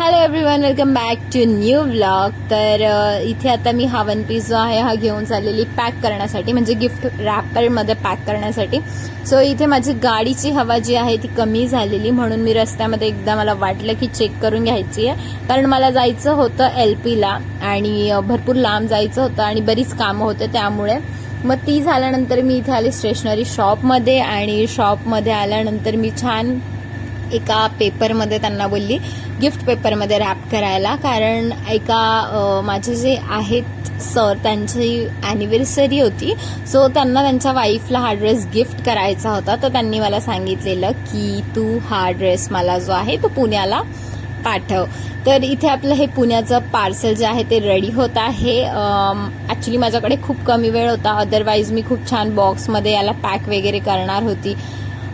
Hello everyone welcome back to new blog तर इथे आता मी हा वन पीस जो आहे हा घेऊन चाललेली पॅक करण्यासाठी म्हणजे गिफ्ट रॅपरमध्ये पॅक करण्यासाठी. सो इथे माझी गाडीची हवा जी आहे ती कमी झालेली म्हणून मी रस्त्यामध्ये एकदा मला वाटलं की चेक करून घ्यायची आहे. कारण मला जायचं होतं एल पीला आणि भरपूर लांब जायचं होतं आणि बरीच कामं होते त्यामुळे. मग ती झाल्यानंतर मी इथे आले स्टेशनरी शॉपमध्ये आणि शॉपमध्ये आल्यानंतर मी छान एका पेपरमध्ये त्यांना बोलली गिफ्ट पेपरमध्ये रॅप करायला. कारण एका माझे जे आहेत सर त्यांची ॲनिव्हर्सरी होती. सो त्यांना त्यांच्या वाईफला हा ड्रेस गिफ्ट करायचा होता. तर त्यांनी मला सांगितलेलं की तू हा ड्रेस मला जो आहे तो पुण्याला पाठव. तर इथे आपलं हे पुण्याचं पार्सल जे आहे ते रेडी होत आहे. ॲक्च्युली माझ्याकडे खूप कमी वेळ होता. अदरवाईज मी खूप छान बॉक्समध्ये याला पॅक वगैरे करणार होती.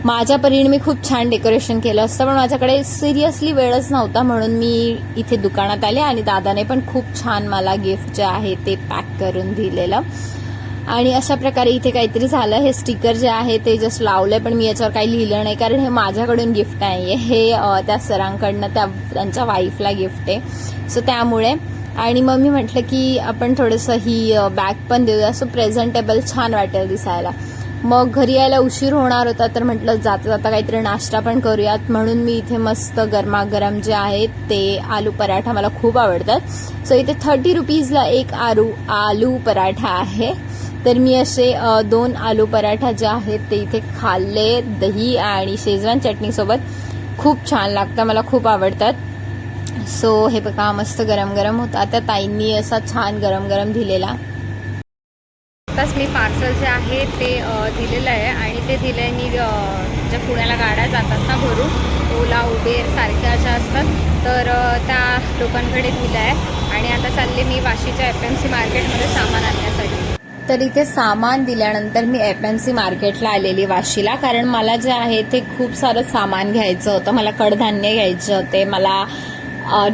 माझ्या परीने मी खूप छान डेकोरेशन केलं असतं पण माझ्याकडे सिरियसली वेळच नव्हता म्हणून मी इथे दुकानात आले आणि दादाने पण खूप छान मला गिफ्ट जे आहे ते पॅक करून दिलेलं. आणि अशा प्रकारे इथे काहीतरी झालं. हे स्टिकर जे आहे ते जस्ट लावलंय पण मी याच्यावर काही लिहिलं नाही कारण हे माझ्याकडून गिफ्ट नाही आहे हे त्या सरांकडनं त्या त्यांच्या वाईफला गिफ्ट आहे. सो त्यामुळे. आणि मग मी म्हटलं की आपण थोडंसं ही बॅग पण देऊया. सो प्रेझेंटेबल छान वाटेल दिसायला. मग घरी यायला उशीर होणार होता तर म्हटलं जाता जाता काहीतरी नाश्ता पण करूयात. म्हणून मी इथे मस्त गरमागरम जे आहेत ते आलू पराठा मला खूप आवडतात. सो इथे थर्टी रुपीजला एक आरू आलू पराठा आहे. तर मी असे दोन आलू पराठा जे आहेत ते इथे खाल्ले. दही आणि शेजवान चटणीसोबत खूप छान लागतं मला खूप आवडतात. सो हे बघा मस्त गरम गरम होता. त्या ताईंनी असा छान गरम गरम दिलेला. आत्ताच मी पार्सल जे आहे ते दिलेलं आहे आणि ते दिलं आहे मी ज्या पुण्याला गाड्या जातात ना भरून ओला उबेर सारख्या अशा असतात. तर त्या लोकांकडे दिलं आहे आणि आता चालले मी वाशीच्या एफ एम सी मार्केटमध्ये सामान आणण्यासाठी. तर इथे सामान दिल्यानंतर मी एफ एम सी मार्केटला आलेली वाशीला कारण मला जे आहे ते खूप सारं सामान घ्यायचं होतं. मला कडधान्य घ्यायचे होते मला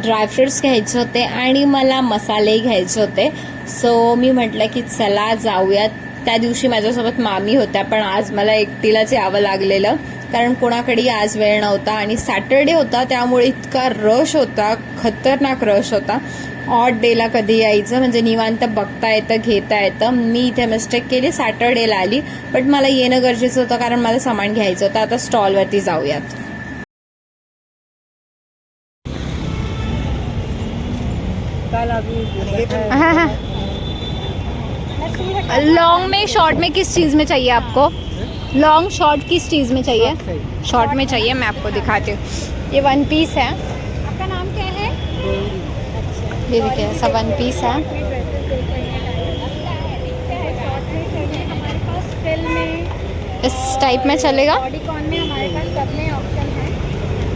ड्रायफ्रुट्स घ्यायचे होते आणि मला मसाले घ्यायचे होते. सो मी म्हटलं की चला जाऊयात. त्या दिवशी माझ्यासोबत मामी होत्या पण आज मला एकटीलाच यावं लागलेलं. कारण कोणाकडे आज वेळ नव्हता आणि सॅटरडे होता त्यामुळे इतका रश होता खतरनाक रश होता. ऑड डेला कधी यायचं म्हणजे निवांत बघता येतं घेता येतं. मी इथे मिस्टेक केली सॅटरडेला आली. बट मला येणं गरजेचं होतं कारण मला सामान घ्यायचं होतं. आता स्टॉलवरती जाऊयात. लॉन्ग में शॉर्ट में किस चीज़ में चाहिए आपको? लॉन्ग शॉर्ट किस चीज़ में चाहिए? शॉर्ट में चाहिए, मैं आपको दिखाती हूँ। ये वन पीस है। आपका नाम क्या है? ये देखिए, ऐसा वन पीस है। इस टाइप में चलेगा।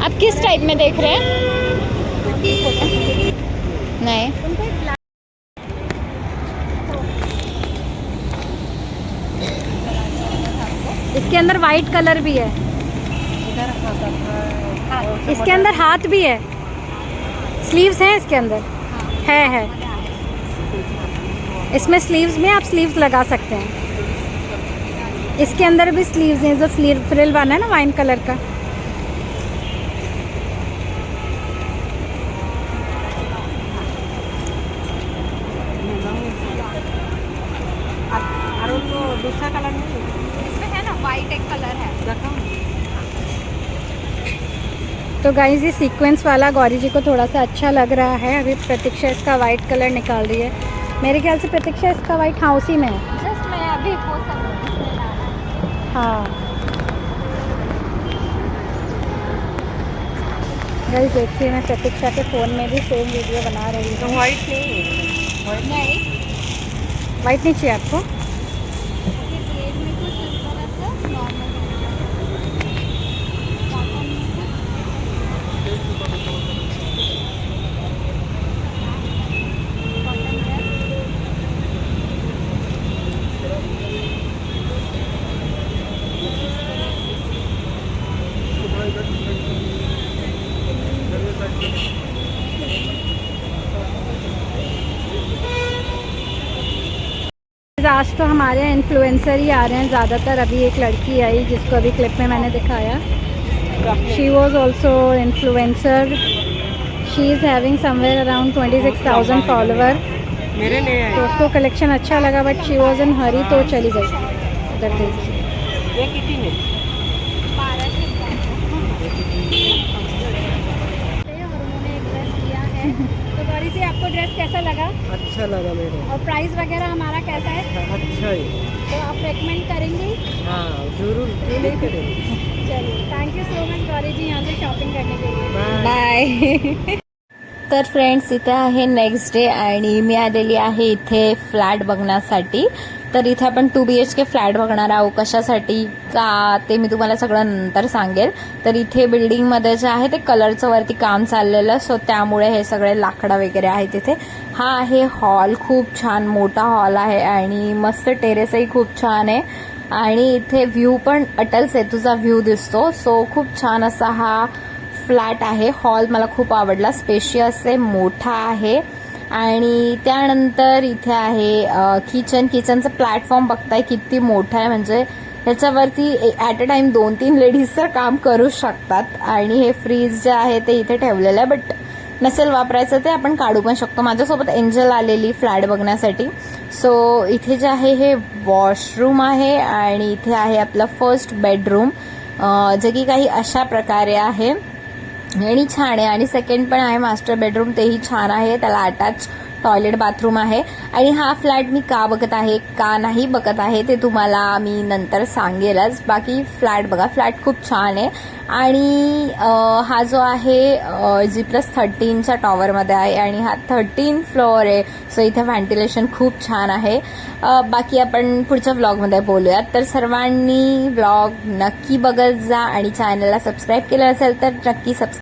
आप किस टाइप में देख रहे हैं नहीं तुमको एक ब्लैक अंदर वाइट कलर भी है। इसके अंदर हाथ भी है। स्लीव्स हैं इसके अंदर। है है। इसमें स्लीव्स में आप स्लीव्स लगा सकते हैं। इसके अंदर भी स्लीव्स हैं, जो स्लीव फ्रिल वाला है ना वाइन कलर का दूसरा कलर नहीं इसमें है ना वाइट एक कलर है तो गाइस ये सीक्वेंस वाला गौरी जी को थोड़ा सा अच्छा लग रहा है। अभी प्रतीक्षा इसका वाइट कलर निकाल रही है। मेरे ख्याल से प्रतीक्षा इसका वाइट हाँ उसी में है। जस्ट मैं अभी वो सब हाँ। गाइस देखिए मैं प्रतीक्षा के फ़ोन में भी सेम वीडियो बना रही हूँ। व्हाइट नहीं। नहीं। वाइट नहीं चाहिए आपको? आज तो हमारे यहाँ इन्फ्लुएंसर ही आ रहे हैं ज़्यादातर अभी एक लड़की आई जिसको अभी क्लिप में मैंने दिखाया। She was also influencer she is having somewhere around twenty six thousand follower मेरे लिए तो उसको कलेक्शन अच्छा लगा but she was in hurry तो चली गई। उधर देखिए। और उन्होंने एक ड्रेस लिया है। गौरी जी आपको ड्रेस कैसा लगा? अच्छा लगा मेरे। और प्राइस वगैरह हमारा कैसा है? अच्छा है। तो आप रेकमेंड करेंगी? हाँ जरूर क्यों नहीं करेंगे? चलिए thank you so much Gauri ji यहाँ से शॉपिंग करने के लिए। बाय तर फ्रेंड्स इथे आहे नेक्स्ट डे आणि मी आलेली आहे इथे फ्लॅट बघण्यासाठी. तर इथे आपण two B H K flat बघणार आहोत कशासाठी का ते मी तुम्हाला सगळं नंतर सांगेल. तर इथे बिल्डिंगमध्ये जे आहे ते कलरचं वरती काम चाललेलं सो त्यामुळे हे सगळे लाकडं वगैरे आहेत तिथे हा आहे हॉल खूप छान मोठा हॉल आहे आणि मस्त टेरेसही खूप छान आहे. आणि इथे व्ह्यू पण अटल सेतूचा व्ह्यू दिसतो सो खूप छान असा हा फ्लॅट आहे. हॉल मला खूप आवडला. स्पेशियस आहे मोठा आहे. आणि त्यानंतर इथे आहे किचन किचनचं प्लॅटफॉर्म बघताय किती मोठा आहे. म्हणजे ह्याच्यावरती ॲट अ टाइम दोन तीन लेडीज तर काम करू शकतात. आणि हे फ्रीज जे आहे ते इथे ठेवलेलं आहे. बट नसेल वापरायचं ते आपण काढू पण शकतो. माझ्यासोबत एंजल आलेली फ्लॅट बघण्यासाठी. सो इथे जे आहे हे वॉशरूम आहे आणि इथे आहे आपलं फर्स्ट बेडरूम जे की काही अशा प्रकारे आहे. आणि छान आहे. आणि सेकंड पण आहे मास्टर बेडरूम तेही छान आहे. त्याला अटॅच टॉयलेट बाथरूम आहे. आणि हा फ्लॅट मी का बघत आहे? का नाही बघत आहे? ते तुम्हाला मी नंतर सांगेलच. बाकी फ्लॅट बघा. फ्लॅट खूप छान आहे. आणि हा जो आहे जी प्लस थर्टीनच्या टॉवरमध्ये आहे. आणि हा थर्टीन फ्लोअर आहे. सो इथे व्हेंटिलेशन खूप छान आहे. बाकी आपण पुढच्या व्लॉगमध्ये बोलूयात. तर सर्वांनी व्लॉग नक्की बघत जा. आणि चॅनलला सबस्क्राईब केलं असेल तर नक्की सबस्क्राईब